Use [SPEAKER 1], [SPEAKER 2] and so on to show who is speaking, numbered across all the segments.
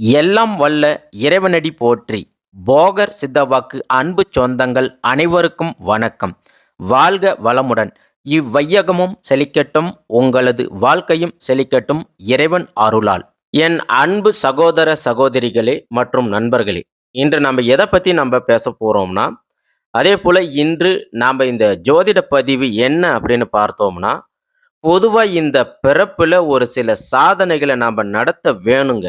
[SPEAKER 1] எல்லாம் வல்ல இறைவனடி போற்றி. போகர் சித்தவாக்கு அன்பு சொந்தங்கள் அனைவருக்கும் வணக்கம். வாழ்க வளமுடன். இவ்வையகமும் செழிக்கட்டும் உங்களது வாழ்க்கையும் செழிக்கட்டும் இறைவன் அருளால். என் அன்பு சகோதர சகோதரிகளே மற்றும் நண்பர்களே இன்று நம்ம எதை பற்றி நம்ம பேச போகிறோம்னா அதே போல் இன்று நாம் இந்த ஜோதிட பதிவு என்ன அப்படின்னு பார்த்தோம்னா பொதுவாக இந்த பிறப்பில் ஒரு சில சாதனைகளை நாம் நடத்த வேணுங்க.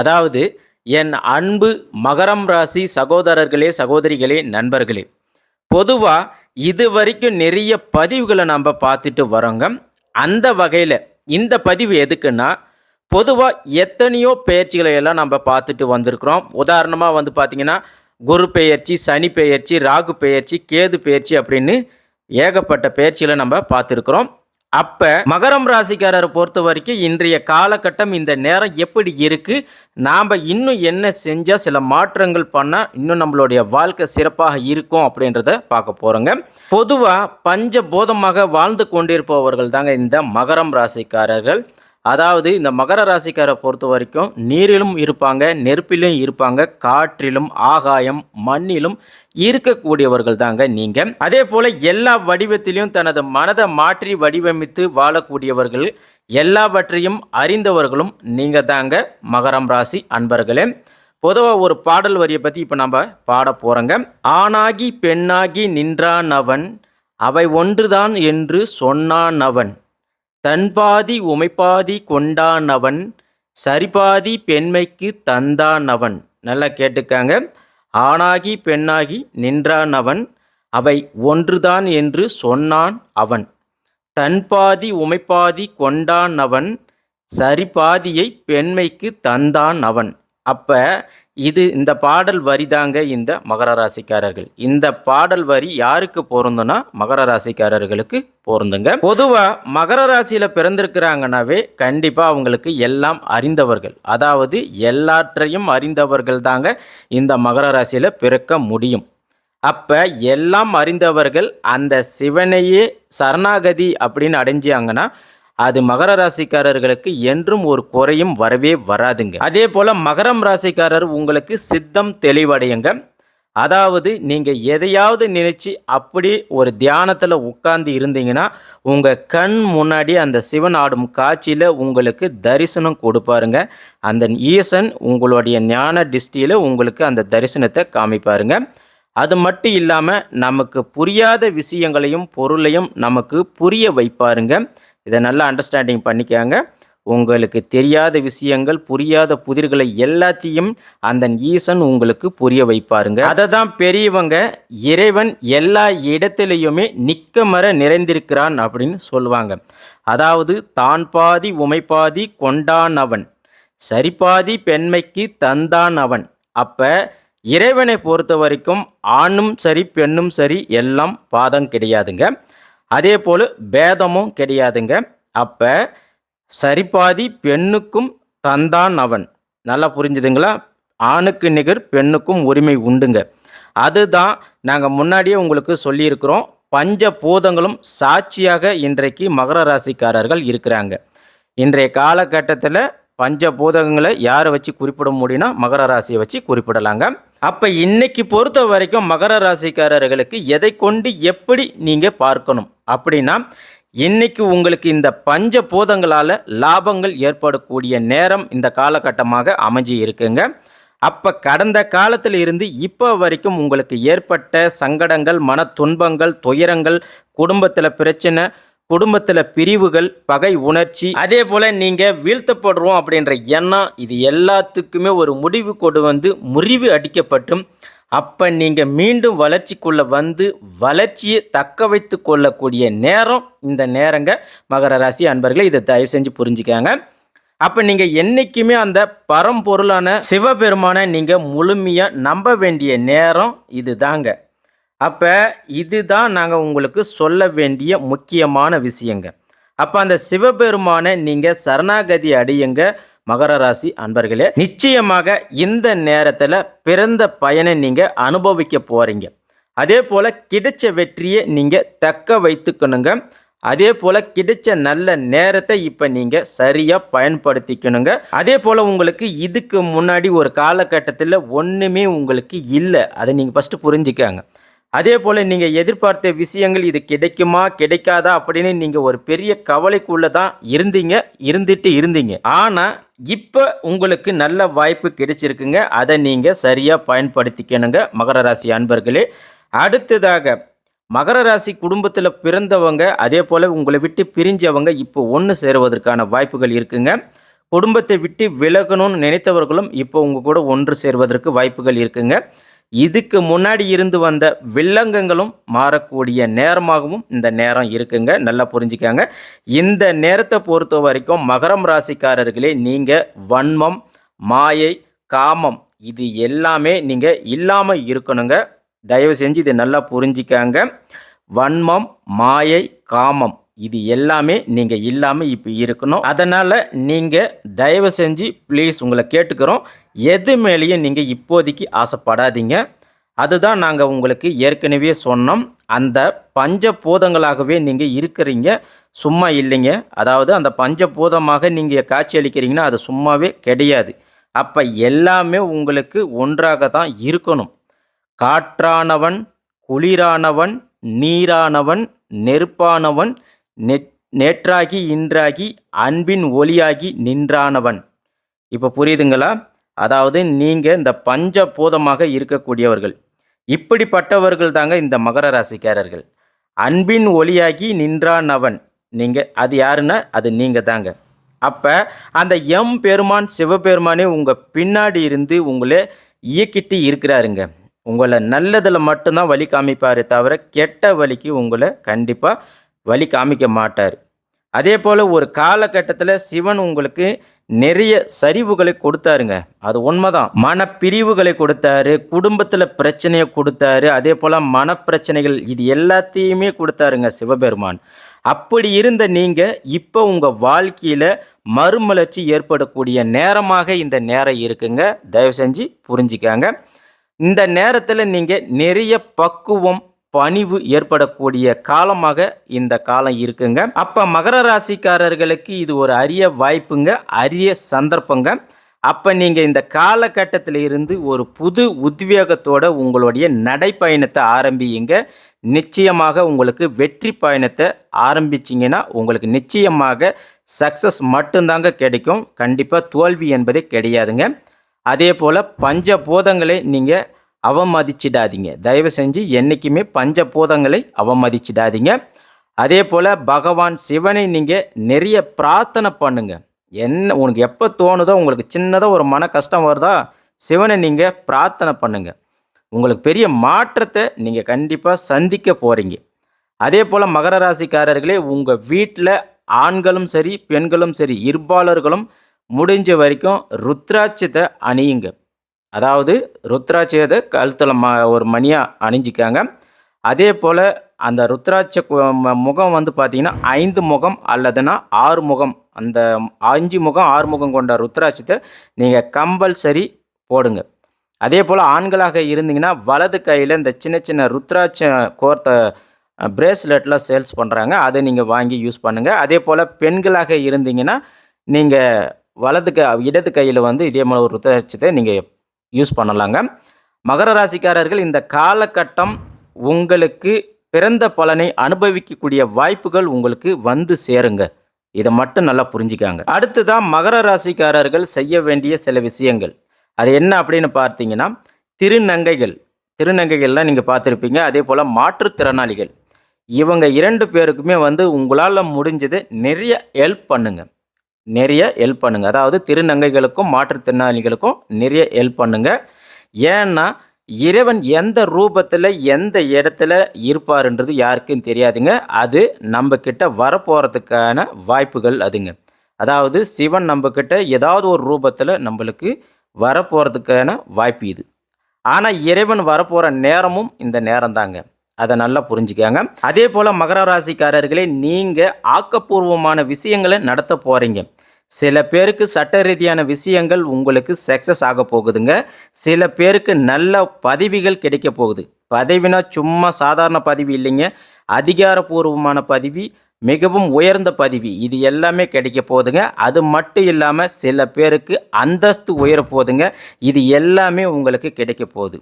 [SPEAKER 1] அதாவது என் அன்பு மகரம் ராசி சகோதரர்களே சகோதரிகளே நண்பர்களே. பொதுவாக இது வரைக்கும் நிறைய பதிவுகளை நம்ம பார்த்துட்டு வரோங்க. அந்த வகையில் இந்த பதிவு எதுக்குன்னா பொதுவாக எத்தனையோ பெயர்ச்சிகளை எல்லாம் நம்ம பார்த்துட்டு வந்திருக்கிறோம். உதாரணமாக வந்து பார்த்திங்கன்னா குரு பெயர்ச்சி சனி பெயர்ச்சி ராகு பெயர்ச்சி கேது பெயர்ச்சி அப்படின்னு ஏகப்பட்ட பெயர்ச்சிகளை நம்ம பார்த்துருக்குறோம். அப்போ மகரம் ராசிக்காரரை பொறுத்த வரைக்கும் இன்றைய காலகட்டம் இந்த நேரம் எப்படி இருக்குது நாம் இன்னும் என்ன செஞ்சால் சில மாற்றங்கள் பண்ணால் இன்னும் நம்மளுடைய வாழ்க்கை சிறப்பாக இருக்கும் அப்படின்றத பார்க்க போகிறோங்க பொதுவாக பஞ்சபோதமாக வாழ்ந்து கொண்டிருப்பவர்கள் தாங்க இந்த மகரம் ராசிக்காரர்கள். அதாவது இந்த மகர ராசிக்காரை பொறுத்த வரைக்கும் நீரிலும் இருப்பாங்க நெருப்பிலும் இருப்பாங்க காற்றிலும் ஆகாயம் மண்ணிலும் இருக்கக்கூடியவர்கள் தாங்க நீங்கள் அதே போல் எல்லா வடிவத்திலையும் தனது மனதை மாற்றி வடிவமைத்து வாழக்கூடியவர்கள் எல்லாவற்றையும் அறிந்தவர்களும் நீங்கள் தாங்க மகரம் ராசி அன்பர்களே. பொதுவாக ஒரு பாடல் வரியை பற்றி இப்போ நம்ம பாட போகிறோங்க ஆணாகி பெண்ணாகி நின்றானவன் அவை ஒன்றுதான் என்று சொன்னானவன் தன்பாதி உமைப்பாதி கொண்டானவன் சரிபாதி பெண்மைக்கு தந்தானவன். நல்லா கேட்டுக்காங்க. ஆணாகி பெண்ணாகி நின்றானவன் அவை ஒன்றுதான் என்று சொன்னான் அவன். தன்பாதி உமைப்பாதி கொண்டானவன் சரிபாதியை பெண்மைக்கு தந்தான் அவன். அப்போ இது இந்த பாடல் வரி தாங்க இந்த மகர ராசிக்காரர்கள். இந்த பாடல் வரி யாருக்கு பொருந்தும்னா மகர ராசிக்காரர்களுக்கு பொருந்துங்க. பொதுவாக மகர ராசியில் பிறந்திருக்கிறாங்கனாவே கண்டிப்பாக அவங்களுக்கு எல்லாம் அறிந்தவர்கள். அதாவது எல்லாற்றையும் அறிந்தவர்கள் தாங்க இந்த மகர ராசியில் பிறக்க முடியும். அப்போ எல்லாம் அறிந்தவர்கள் அந்த சிவனையே சரணாகதி அப்படின்னு அடைஞ்சாங்கன்னா அது மகர ராசிக்காரர்களுக்கு என்றும் ஒரு குறையும் வரவே வராதுங்க. அதே போல் மகரம் ராசிக்காரர் உங்களுக்கு சித்தம் தெளிவடையுங்க. அதாவது நீங்கள் எதையாவது நினச்சி அப்படி ஒரு தியானத்தில் உட்கார்ந்து இருந்தீங்கன்னா உங்கள் கண் முன்னாடி அந்த சிவன் ஆடும் காட்சியில் உங்களுக்கு தரிசனம் கொடுப்பாருங்க. அந்த ஈசன் உங்களுடைய ஞான டிஸ்டியில் உங்களுக்கு அந்த தரிசனத்தை காமிப்பாருங்க. அது மட்டும் இல்லாமல் நமக்கு புரியாத விஷயங்களையும் பொருளையும் நமக்கு புரிய வைப்பாருங்க. இதை நல்லா அண்டர்ஸ்டாண்டிங் பண்ணிக்காங்க. உங்களுக்கு தெரியாத விஷயங்கள் புரியாத புதிர்களை எல்லாத்தையும் அந்த ஈசன் உங்களுக்கு புரிய வைப்பாருங்க. அதை தான் பெரியவங்க இறைவன் எல்லா இடத்துலையுமே நிக்கமர நிறைந்திருக்கிறான் அப்படின்னு சொல்லுவாங்க. அதாவது தான் பாதி உமைப்பாதி கொண்டான் அவன். சரிபாதி பெண்மைக்கு தந்தான் அவன். அப்போ இறைவனை பொறுத்த வரைக்கும் ஆணும் சரி பெண்ணும் சரி எல்லாம் பாதம் கிடையாதுங்க. அதே போல் பேதமும் கிடையாதுங்க. அப்போ சரிபாதி பெண்ணுக்கும் தந்தான் அவன். நல்லா புரிஞ்சுதுங்களா? ஆணுக்கு நிகர் பெண்ணுக்கும் உரிமை உண்டுங்க. அதுதான் நாங்கள் முன்னாடியே உங்களுக்கு சொல்லியிருக்கிறோம். பஞ்ச பூதங்களும் சாட்சியாக இன்றைக்கு மகர ராசிக்காரர்கள் இருக்கிறாங்க. இன்றைய காலகட்டத்தில் பஞ்ச பூதகங்களை யாரை வச்சு குறிப்பிட முடியும்னா மகர ராசியை வச்சு குறிப்பிடலாங்க. அப்போ இன்னைக்கு பொறுத்த வரைக்கும் மகர ராசிக்காரர்களுக்கு எதை கொண்டு எப்படி நீங்கள் பார்க்கணும்? அப்படின்னா இன்னைக்கு உங்களுக்கு இந்த பஞ்ச பூதங்களால் லாபங்கள் ஏற்படக்கூடிய நேரம் இந்த காலகட்டமாக அமைஞ்சு இருக்குங்க. அப்போ கடந்த காலத்தில் இருந்து இப்போ வரைக்கும் உங்களுக்கு ஏற்பட்ட சங்கடங்கள் மன துன்பங்கள் துயரங்கள் குடும்பத்தில் பிரச்சனை குடும்பத்தில் பிரிவுகள் பகை உணர்ச்சி அதே போல் நீங்கள் வீழ்த்தப்படுறோம் அப்படின்ற எண்ணம் இது எல்லாத்துக்குமே ஒரு முடிவு கொண்டு வந்து முறிவு அடிக்கப்பட்டும். அப்போ நீங்கள் மீண்டும் வளர்ச்சிக்குள்ளே வந்து வளர்ச்சியை தக்க வைத்து கொள்ளக்கூடிய நேரம் இந்த நேரங்க. மகர ராசி அன்பர்களே இதை தயவு செஞ்சு புரிஞ்சுக்காங்க. அப்போ நீங்கள் என்றைக்குமே அந்த பரம்பொருளான சிவபெருமானை நீங்கள் முழுமையாக நம்ப வேண்டிய நேரம் இதுதாங்க. அப்போ இதுதான் நாங்கள் உங்களுக்கு சொல்ல வேண்டிய முக்கியமான விஷயங்க. அப்போ அந்த சிவபெருமானை நீங்கள் சரணாகதி அடையுங்க மகர ராசி அன்பர்களே. நிச்சயமாக இந்த நேரத்தில் பிறந்த பயனை நீங்கள் அனுபவிக்க போகிறீங்க அதே போல் கிடைச்ச வெற்றியை நீங்கள் தக்க வைத்துக்கணுங்க. அதே போல் கிடைச்ச நல்ல நேரத்தை இப்போ நீங்கள் சரியாக பயன்படுத்திக்கணுங்க. அதே போல் உங்களுக்கு இதுக்கு முன்னாடி ஒரு காலகட்டத்தில் ஒன்றுமே உங்களுக்கு இல்லை. அதை நீங்கள் ஃபஸ்ட்டு புரிஞ்சுக்காங்க. அதே போல் நீங்கள் எதிர்பார்த்த விஷயங்கள் இது கிடைக்குமா கிடைக்காதா அப்படின்னு நீங்கள் ஒரு பெரிய கவலைக்குள்ளே தான் இருந்தீங்க இருந்துட்டு இருந்தீங்க. ஆனால் இப்போ உங்களுக்கு நல்ல வாய்ப்பு கிடைச்சிருக்குங்க. அதை நீங்கள் சரியாக பயன்படுத்திக்கணுங்க மகர ராசி அன்பர்களே. அடுத்ததாக மகர ராசி குடும்பத்தில் பிறந்தவங்க அதே போல் உங்களை விட்டு பிரிஞ்சவங்க இப்போ ஒன்று சேருவதற்கான வாய்ப்புகள் இருக்குங்க. குடும்பத்தை விட்டு விலகணும்னு நினைத்தவர்களும் இப்போ உங்கள் கூட ஒன்று சேர்வதற்கு வாய்ப்புகள் இருக்குங்க. இதுக்கு முன்னாடி இருந்து வந்த வில்லங்கங்களும் மாறக்கூடிய நேரமாகவும் இந்த நேரம் இருக்குங்க. நல்லா புரிஞ்சுக்காங்க. இந்த நேரத்தை பொறுத்த வரைக்கும் மகரம் ராசிக்காரர்களே நீங்கள் வன்மம் மாயை காமம் இது எல்லாமே நீங்கள் இல்லாமல் இருக்கணுங்க. தயவு செஞ்சு இதை நல்லா புரிஞ்சிக்காங்க. வன்மம் மாயை காமம். இது எல்லாமே நீங்கள் இல்லாமல் இப்போ இருக்கணும். அதனால் நீங்கள் தயவு செஞ்சு ப்ளீஸ் உங்களை கேட்டுக்கிறோம். எது மேலேயும் நீங்கள் இப்போதைக்கு ஆசைப்படாதீங்க. அதுதான் நாங்கள் உங்களுக்கு ஏற்கனவே சொன்னோம். அந்த பஞ்சபூதங்களாகவே நீங்கள் இருக்கிறீங்க. சும்மா இல்லைங்க. அதாவது அந்த பஞ்சபூதமாக நீங்கள் காட்சி அளிக்கிறீங்கன்னா அது சும்மாவே கிடையாது. அப்போ எல்லாமே உங்களுக்கு ஒன்றாக தான் இருக்கணும். காற்றானவன் குளிரானவன் நீரானவன் நெருப்பானவன் நெட் நேற்றாகி இன்றாகி அன்பின் ஒளியாகி நின்றானவன். இப்போ புரியுதுங்களா? அதாவது நீங்கள் இந்த பஞ்சபூதமாக இருக்கக்கூடியவர்கள். இப்படிப்பட்டவர்கள் தாங்க இந்த மகர ராசிக்காரர்கள். அன்பின் ஒளியாகி நின்றானவன். நீங்கள் அது யாருன்னா? அது நீங்கள் தாங்க. அப்போ அந்த எம் பெருமான் சிவபெருமானே உங்கள் பின்னாடி இருந்து உங்களை இயக்கிட்டு இருக்கிறாருங்க. உங்களை நல்லதில் மட்டும்தான் வழி காமிப்பாரே தவிர கெட்ட வழிக்கு உங்களை கண்டிப்பாக வழி காமிக்க மாட்டார். அதே போல் ஒரு காலகட்டத்தில் சிவன் உங்களுக்கு நிறைய சரிவுகளை கொடுத்தாருங்க. அது உண்மைதான். மனப்பிரிவுகளை கொடுத்தாரு குடும்பத்தில் பிரச்சனையை கொடுத்தாரு அதே போல் மனப்பிரச்சனைகள் இது எல்லாத்தையுமே கொடுத்தாருங்க சிவபெருமான். அப்படி இருந்த நீங்கள் இப்போ உங்கள் வாழ்க்கையில் மறுமலர்ச்சி ஏற்படக்கூடிய நேரமாக இந்த நேரம் இருக்குங்க. தயவு செஞ்சு புரிஞ்சுக்காங்க. இந்த நேரத்தில் நீங்கள் நிறைய பக்குவம் பணிவு ஏற்படக்கூடிய காலமாக இந்த காலம் இருக்குங்க. அப்போ மகர ராசிக்காரர்களுக்கு இது ஒரு அரிய வாய்ப்புங்க அரிய சந்தர்ப்பங்க. அப்போ நீங்கள் இந்த காலகட்டத்தில் இருந்து ஒரு புது உத்வேகத்தோட உங்களுடைய நடைப்பயணத்தை ஆரம்பியுங்க. நிச்சயமாக உங்களுக்கு வெற்றி பயணத்தை ஆரம்பிச்சிங்கன்னா உங்களுக்கு நிச்சயமாக சக்ஸஸ் மட்டும்தாங்க கிடைக்கும். கண்டிப்பாக தோல்வி என்பதே கிடையாதுங்க. அதே போல் பஞ்சபூதங்களை நீங்கள் அவமதிச்சிடாதீங்க. தயவு செஞ்சு என்றைக்குமே பஞ்சபூதங்களை அவமதிச்சிடாதீங்க. அதே போல் பகவான் சிவனை நீங்கள் நிறைய பிரார்த்தனை பண்ணுங்க. என்ன உனக்கு எப்போ தோணுதோ உங்களுக்கு சின்னதாக ஒரு மன கஷ்டம் வருதா சிவனை நீங்கள் பிரார்த்தனை பண்ணுங்க. உங்களுக்கு பெரிய மாற்றத்தை நீங்கள் கண்டிப்பாக சந்திக்க போகிறீங்க அதே போல் மகர ராசிக்காரர்களே உங்கள் வீட்டில் ஆண்களும் சரி பெண்களும் சரி இருபாலர்களும் முடிஞ்ச வரைக்கும் ருத்ராட்சத்தை அணியுங்க. அதாவது ருத்ராட்சியதை கழுத்தில் ம ஒரு மணியாக அணிஞ்சிக்காங்க. அதே போல் அந்த ருத்ராட்ச முகம் வந்து பார்த்திங்கன்னா ஐந்து முகம் அல்லதுன்னா ஆறு முகம். அந்த அஞ்சு முகம் ஆறு முகம் கொண்ட ருத்ராட்சத்தை நீங்கள் கம்பல்சரி போடுங்க. அதே போல் ஆண்களாக இருந்தீங்கன்னா வலது கையில் இந்த சின்ன சின்ன ருத்ராட்ச கோர்த்த பிரேஸ்லெட்லாம் சேல்ஸ் பண்ணுறாங்க அதை நீங்கள் வாங்கி யூஸ் பண்ணுங்கள் அதே போல் பெண்களாக இருந்தீங்கன்னா நீங்கள் வலது க இடது கையில் வந்து இதே மாதிரி ஒரு ருத்ராட்சத்தை நீங்கள் யூஸ் பண்ணலாங்க. மகர ராசிக்காரர்கள் இந்த காலகட்டம் உங்களுக்கு பிறந்த பலனை அனுபவிக்கக்கூடிய வாய்ப்புகள் உங்களுக்கு வந்து சேருங்க. இதை மட்டும் நல்லா புரிஞ்சுக்காங்க. அடுத்ததான் மகர ராசிக்காரர்கள் செய்ய வேண்டிய சில விஷயங்கள். அது என்ன அப்படின்னு பார்த்தீங்கன்னா திருநங்கைகள். திருநங்கைகள்லாம் நீங்கள் பார்த்துருப்பீங்க. அதே போல் மாற்றுத்திறனாளிகள். இவங்க இரண்டு பேருக்குமே வந்து உங்களால் முடிஞ்சது நிறைய ஹெல்ப் பண்ணுங்கள் நிறைய ஹெல்ப் பண்ணுங்க. அதாவது திருநங்கைகளுக்கும் மாற்றுத்திறனாளிகளுக்கும் நிறைய ஹெல்ப் பண்ணுங்க. ஏன்னா இறைவன் எந்த ரூபத்தில் எந்த இடத்துல இருப்பாருன்றது யாருக்கும் தெரியாதுங்க. அது நம்ம கிட்ட வரப்போகிறதுக்கான வாய்ப்புகள் அதுங்க. அதாவது சிவன் நம்மக்கிட்ட ஏதாவது ஒரு ரூபத்தில் நம்மளுக்கு வரப்போகிறதுக்கான வாய்ப்பு இது. ஆனால் இறைவன் வரப்போகிற நேரமும் இந்த நேரம் தாங்க அதை நல்லா புரிஞ்சுக்காங்க. அதே போல் மகர ராசிக்காரர்களே நீங்கள் ஆக்கப்பூர்வமான விஷயங்களை நடத்த போகிறீங்க சில பேருக்கு சட்ட ரீதியான விஷயங்கள் உங்களுக்கு சக்ஸஸ் ஆக போகுதுங்க. சில பேருக்கு நல்ல பதவிகள் கிடைக்க போகுது. பதவினா சும்மா சாதாரண பதவி இல்லைங்க. அதிகாரப்பூர்வமான பதவி மிகவும் உயர்ந்த பதவி இது எல்லாமே கிடைக்க போகுதுங்க. அது மட்டும் இல்லாமல் சில பேருக்கு அந்தஸ்து உயர போகுதுங்க. இது எல்லாமே உங்களுக்கு கிடைக்க போகுது.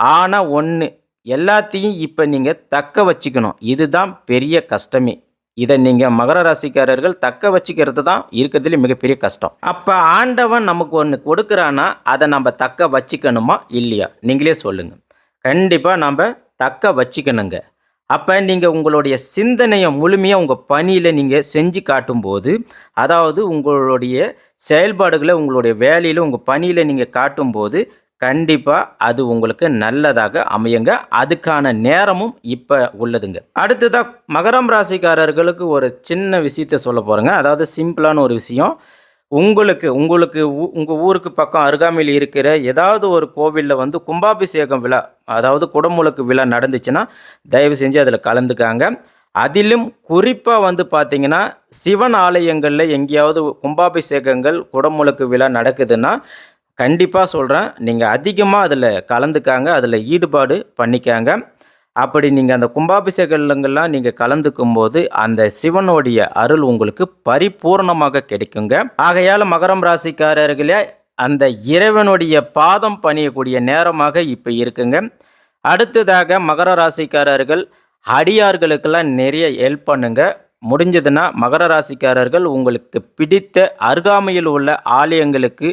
[SPEAKER 1] ஆனால் ஒன்று எல்லாத்தையும் இப்போ நீங்கள் தக்க வச்சுக்கணும். இதுதான் பெரிய கஷ்டமே. இதை நீங்கள் மகர ராசிக்காரர்கள் தக்க வச்சுக்கிறது தான் இருக்கிறதுல மிகப்பெரிய கஷ்டம். அப்போ ஆண்டவன் நமக்கு ஒன்று கொடுக்குறான்னா அதை நம்ம தக்க வச்சுக்கணுமா இல்லையா? நீங்களே சொல்லுங்கள் கண்டிப்பாக நம்ம தக்க வச்சுக்கணுங்க. அப்போ நீங்கள் உங்களுடைய சிந்தனையை முழுமையாக உங்கள் பணியில் நீங்கள் செஞ்சு காட்டும்போது அதாவது உங்களுடைய செயல்பாடுகளை உங்களுடைய வேலையில் உங்கள் பணியில் நீங்கள் காட்டும்போது கண்டிப்பாக அது உங்களுக்கு நல்லதாக அமையுங்க. அதுக்கான நேரமும் இப்போ உள்ளதுங்க. அடுத்ததாக மகரம் ராசிக்காரர்களுக்கு ஒரு சின்ன விஷயத்த சொல்ல போகிறேங்க அதாவது சிம்பிளான ஒரு விஷயம். உங்களுக்கு உங்களுக்கு உங்கள் ஊருக்கு பக்கம் அருகாமையில் இருக்கிற ஏதாவது ஒரு கோவிலில் வந்து கும்பாபிஷேகம் விழா அதாவது குடமுழுக்கு விழா நடந்துச்சுன்னா தயவு செஞ்சு அதில் கலந்துக்காங்க. அதிலும் குறிப்பாக வந்து பார்த்திங்கன்னா சிவன் ஆலயங்களில் எங்கேயாவது கும்பாபிஷேகங்கள் குடமுழுக்கு விழா நடக்குதுன்னா கண்டிப்பாக சொல்கிறேன் நீங்கள் அதிகமாக அதில் கலந்துக்காங்க அதில் ஈடுபாடு பண்ணிக்காங்க. அப்படி நீங்கள் அந்த கும்பாபிஷேகங்கள்லாம் நீங்கள் கலந்துக்கும் போது அந்த சிவனுடைய அருள் உங்களுக்கு பரிபூர்ணமாக கிடைக்குங்க. ஆகையால் மகரம் ராசிக்காரர்களே அந்த இறைவனுடைய பாதம் பணியக்கூடிய நேரமாக இப்போ இருக்குங்க. அடுத்ததாக மகர ராசிக்காரர்கள் அடியார்களுக்கெல்லாம் நிறைய ஹெல்ப் பண்ணுங்க. முடிஞ்சதுன்னா மகர ராசிக்காரர்கள் உங்களுக்கு பிடித்த அருகாமையில் உள்ள ஆலயங்களுக்கு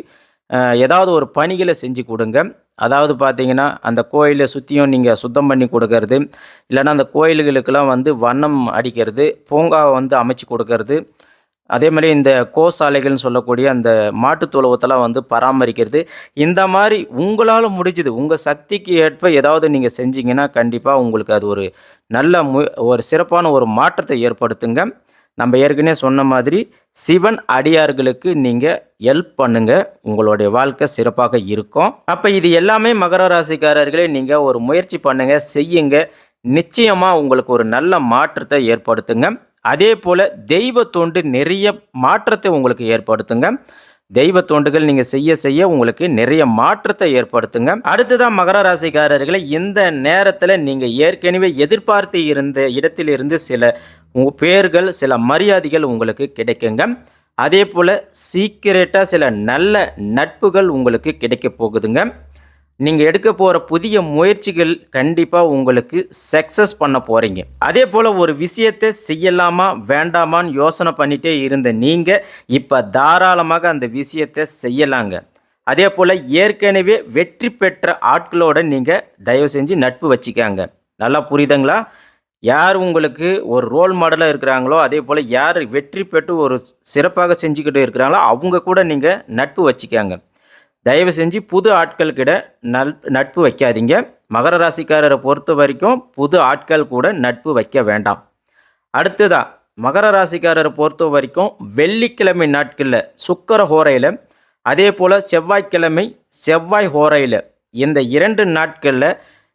[SPEAKER 1] ஏதாவது ஒரு பணிகளை செஞ்சு கொடுங்க. அதாவது பார்த்தீங்கன்னா அந்த கோயிலை சுற்றியும் நீங்கள் சுத்தம் பண்ணி கொடுக்கறது இல்லைன்னா அந்த கோயில்களுக்கெல்லாம் வந்து வண்ணம் அடிக்கிறது பூங்காவை வந்து அமைச்சு கொடுக்கறது அதே மாதிரி இந்த கோசாலைகள்னு சொல்லக்கூடிய அந்த மாட்டுத் தொழுவத்தெல்லாம் வந்து பராமரிக்கிறது இந்த மாதிரி உங்களால் முடிஞ்சது உங்கள் சக்திக்கு ஏற்ப ஏதாவது நீங்கள் செஞ்சீங்கன்னா கண்டிப்பாக உங்களுக்கு அது ஒரு நல்ல மு ஒரு சிறப்பான ஒரு மாற்றத்தை ஏற்படுத்துங்க. நம்ம ஏற்கனவே சொன்ன மாதிரி சிவன் அடியார்களுக்கு நீங்கள் ஹெல்ப் பண்ணுங்க. உங்களுடைய வாழ்க்கை சிறப்பாக இருக்கும். அப்போ இது எல்லாமே மகர ராசிக்காரர்களே நீங்கள் ஒரு முயற்சி பண்ணுங்க செய்யுங்க. நிச்சயமாக உங்களுக்கு ஒரு நல்ல மாற்றத்தை ஏற்படுத்துங்க. அதே போல் தெய்வ தொண்டு நிறைய மாற்றத்தை உங்களுக்கு ஏற்படுத்துங்க. தெய்வ தொண்டுகள் நீங்கள் செய்ய செய்ய உங்களுக்கு நிறைய மாற்றத்தை ஏற்படுத்துங்க. அடுத்ததான் மகர ராசிக்காரர்களை இந்த நேரத்தில் நீங்கள் ஏற்கனவே எதிர்பார்த்து இருந்த இடத்திலிருந்து சில பேர்கள் சில மரியாதைகள் உங்களுக்கு கிடைக்குங்க. அதே போல் சீக்கிரட்டாக சில நல்ல நட்புகள் உங்களுக்கு கிடைக்க போகுதுங்க. நீங்கள் எடுக்க போகிற புதிய முயற்சிகள் கண்டிப்பாக உங்களுக்கு சக்ஸஸ் பண்ண போகிறீங்க அதே போல் ஒரு விஷயத்தை செய்யலாமா வேண்டாமான்னு யோசனை பண்ணிகிட்டே இருந்த நீங்கள் இப்போ தாராளமாக அந்த விஷயத்தை செய்யலாங்க. அதே போல் ஏற்கனவே வெற்றி பெற்ற ஆட்களோட நீங்கள் தயவு செஞ்சு நட்பு வச்சுக்காங்க. நல்லா புரியுதுங்களா? யார் உங்களுக்கு ஒரு ரோல் மாடலாக இருக்கிறாங்களோ அதே போல் யார் வெற்றி பெற்று ஒரு சிறப்பாக செஞ்சுக்கிட்டு இருக்கிறாங்களோ அவங்க கூட நீங்கள் நட்பு வச்சுக்காங்க. தயவு செஞ்சு புது ஆட்கள்கிட்ட நல் நட்பு வைக்காதீங்க. மகர ராசிக்காரரை பொறுத்த வரைக்கும் புது ஆட்கள் கூட நட்பு வைக்க வேண்டாம். அடுத்ததா மகர ராசிக்காரரை பொறுத்த வரைக்கும் வெள்ளிக்கிழமை நாட்களில் சுக்கர ஹோரையில் அதே போல் செவ்வாய்க்கிழமை செவ்வாய் ஹோரையில் இந்த இரண்டு நாட்களில்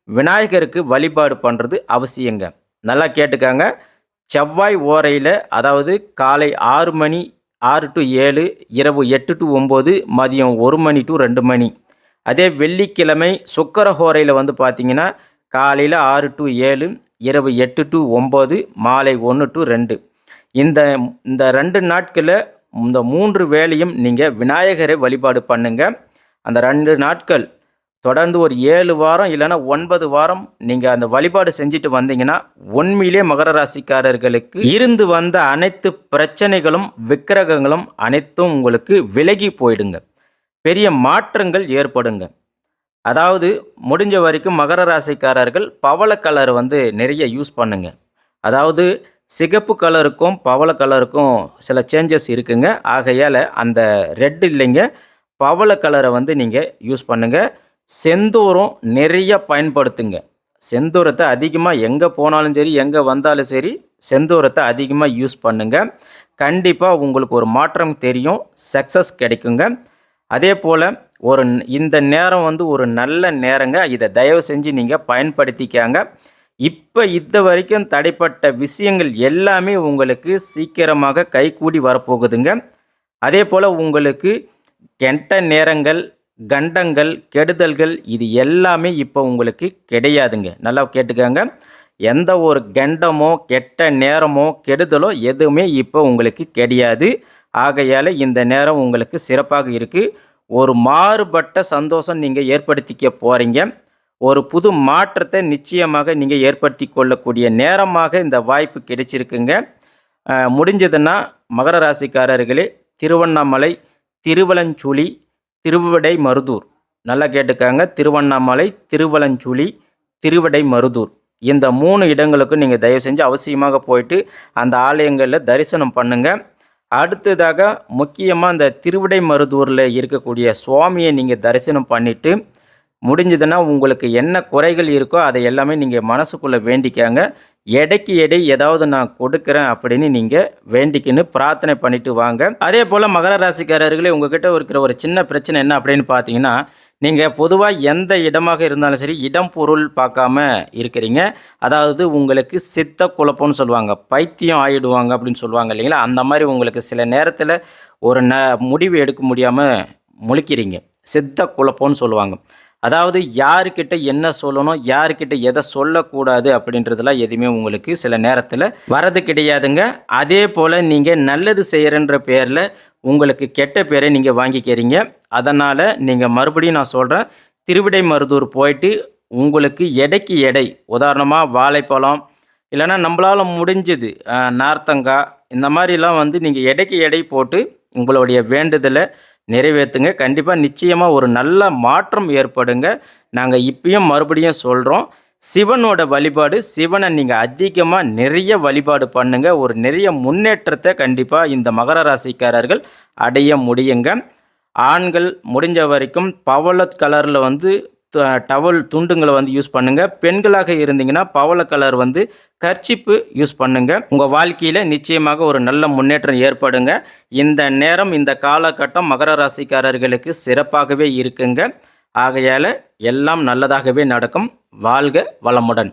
[SPEAKER 1] விநாயகருக்கு வழிபாடு பண்ணுறது அவசியங்க. நல்லா கேட்டுக்காங்க. செவ்வாய் ஓரையில் அதாவது காலை ஆறு மணி ஆறு டு ஏழு இரவு எட்டு டு ஒம்பது மதியம் ஒரு மணி டு ரெண்டு மணி. அதே வெள்ளிக்கிழமை சுக்கரஹோரையில் வந்து பார்த்தீங்கன்னா காலையில் ஆறு டு ஏழு இரவு எட்டு டு ஒம்பது மாலை ஒன்று டு ரெண்டு. இந்த இந்த ரெண்டு நாட்களில் இந்த மூன்று வேலையும் நீங்கள் விநாயகரை வழிபாடு பண்ணுங்கள் அந்த ரெண்டு நாட்கள் தொடர்ந்து ஒரு ஏழு வாரம் இல்லைன்னா ஒன்பது வாரம் நீங்கள் அந்த வழிபாடு செஞ்சுட்டு வந்தீங்கன்னா உண்மையிலே மகர ராசிக்காரர்களுக்கு இருந்து வந்த அனைத்து பிரச்சனைகளும் விக்கிரகங்களும் அனைத்தும் உங்களுக்கு விலகி போயிடுங்க. பெரிய மாற்றங்கள் ஏற்படுங்க. அதாவது முடிஞ்ச வரைக்கும் மகர ராசிக்காரர்கள் பவள கலர் வந்து நிறைய யூஸ் பண்ணுங்க. அதாவது சிகப்பு கலருக்கும் பவள கலருக்கும் சில சேஞ்சஸ் இருக்குங்க. ஆகையால் அந்த ரெட் இல்லைங்க. பவள கலரை வந்து நீங்கள் யூஸ் பண்ணுங்கள் செந்தூரம் நிறைய பயன்படுத்துங்க. செந்தூரத்தை அதிகமாக எங்கே போனாலும் சரி எங்கே வந்தாலும் சரி செந்தூரத்தை அதிகமாக யூஸ் பண்ணுங்கள் கண்டிப்பாக உங்களுக்கு ஒரு மாற்றம் தெரியும் சக்ஸஸ் கிடைக்குங்க. அதே போல் ஒரு இந்த நேரம் வந்து ஒரு நல்ல நேரங்க. இதை தயவு செஞ்சு நீங்கள் பயன்படுத்திக்காங்க. இப்போ இது வரைக்கும் தடைப்பட்ட விஷயங்கள் எல்லாமே உங்களுக்கு சீக்கிரமாக கைகூடி வரப்போகுதுங்க. அதே போல் உங்களுக்கு கெட்ட நேரங்கள் கண்டங்கள் கெடுதல்கள் இது எல்லாமே இப்போ உங்களுக்கு கிடையாதுங்க. நல்லா கேட்டுக்கோங்க. எந்த ஒரு கண்டமோ கெட்ட நேரமோ கெடுதலோ எதுவுமே இப்போ உங்களுக்கு கிடையாது. ஆகையால் இந்த நேரம் உங்களுக்கு சிறப்பாக இருக்குது ஒரு மாறுபட்ட சந்தோஷம் நீங்கள் ஏற்படுத்திக்க போகிறீங்க ஒரு புது மாற்றத்தை நிச்சயமாக நீங்கள் ஏற்படுத்தி கொள்ளக்கூடிய நேரமாக இந்த வாய்ப்பு கிடைச்சிருக்குங்க. முடிஞ்சதுன்னா மகர ராசிக்காரர்களே திருவண்ணாமலை திருவலஞ்சுழி திருவிடை மருதூர். நல்லா கேட்டுக்காங்க. திருவண்ணாமலை திருவலஞ்சுழி திருவிடை மருதூர். இந்த மூணு இடங்களுக்கும் நீங்கள் தயவு செஞ்சு அவசியமாக போயிட்டு அந்த ஆலயங்களில் தரிசனம் பண்ணுங்கள் அடுத்ததாக முக்கியமாக இந்த திருவிடை மருதூரில் இருக்கக்கூடிய சுவாமியை நீங்கள் தரிசனம் பண்ணிவிட்டு முடிஞ்சதுன்னா உங்களுக்கு என்ன குறைகள் இருக்கோ அதை எல்லாமே நீங்கள் மனசுக்குள்ளே வேண்டிக்காங்க. எடைக்கு எடை ஏதாவது நான் கொடுக்குறேன் அப்படின்னு நீங்கள் வேண்டிக்கின்னு பிரார்த்தனை பண்ணிட்டு வாங்க. அதே போல் மகர ராசிக்காரர்களே உங்ககிட்ட இருக்கிற ஒரு சின்ன பிரச்சனை என்ன அப்படின்னு பார்த்தீங்கன்னா நீங்கள் பொதுவாக எந்த இடமாக இருந்தாலும் சரி இடம் பொருள் பார்க்காம இருக்கிறீங்க. அதாவது உங்களுக்கு சித்த குழப்பம்னு சொல்லுவாங்க பைத்தியம் ஆயிடுவாங்க அப்படின்னு சொல்லுவாங்க இல்லைங்களா? அந்த மாதிரி உங்களுக்கு சில நேரத்தில் ஒரு ந முடிவு எடுக்க முடியாமல் முழிக்கிறீங்க. சித்த குழப்பம்னு சொல்லுவாங்க. அதாவது யாருக்கிட்ட என்ன சொல்லணும் யாருக்கிட்ட எதை சொல்லக்கூடாது அப்படின்றதெல்லாம் எதுவுமே உங்களுக்கு சில நேரத்தில் வரது கிடையாதுங்க. அதே போல் நீங்கள் நல்லது செய்கிறன்ற பேரில் உங்களுக்கு கெட்ட பேரை நீங்கள் வாங்கிக்கிறீங்க. அதனால் நீங்கள் மறுபடியும் நான் சொல்கிறேன் திருவிடை மருதூர் போயிட்டு உங்களுக்கு எடைக்கு எடை உதாரணமாக வாழைப்பழம் இல்லைன்னா நம்மளால் முடிஞ்சது நார்த்தங்காய் இந்த மாதிரிலாம் வந்து நீங்கள் எடைக்கு எடை போட்டு உங்களுடைய வேண்டுதலை நிறைவேற்றுங்க கண்டிப்பாக நிச்சயமாக ஒரு நல்ல மாற்றம் ஏற்படுங்க. நாங்கள் இப்பயும் மறுபடியும் சொல்கிறோம் சிவனோட வழிபாடு சிவனை நீங்கள் அதிகமாக நிறைய வழிபாடு பண்ணுங்க. ஒரு நிறைய முன்னேற்றத்தை கண்டிப்பாக இந்த மகர ராசிக்காரர்கள் அடைய முடியுங்க. ஆண்கள் முடிஞ்ச வரைக்கும் பவளத் கலரில் வந்து டவல் துண்டுங்களை வந்து யூஸ் பண்ணுங்கள் பெண்களாக இருந்தீங்கன்னா பவள கலர் வந்து கர்ச்சிப்பு யூஸ் பண்ணுங்கள் உங்கள் வாழ்க்கையில் நிச்சயமாக ஒரு நல்ல முன்னேற்றம் ஏற்படுங்க. இந்த நேரம் இந்த காலகட்டம் மகர ராசிக்காரர்களுக்கு சிறப்பாகவே இருக்குங்க. ஆகையால் எல்லாம் நல்லதாகவே நடக்கும். வாழ்க வளமுடன்.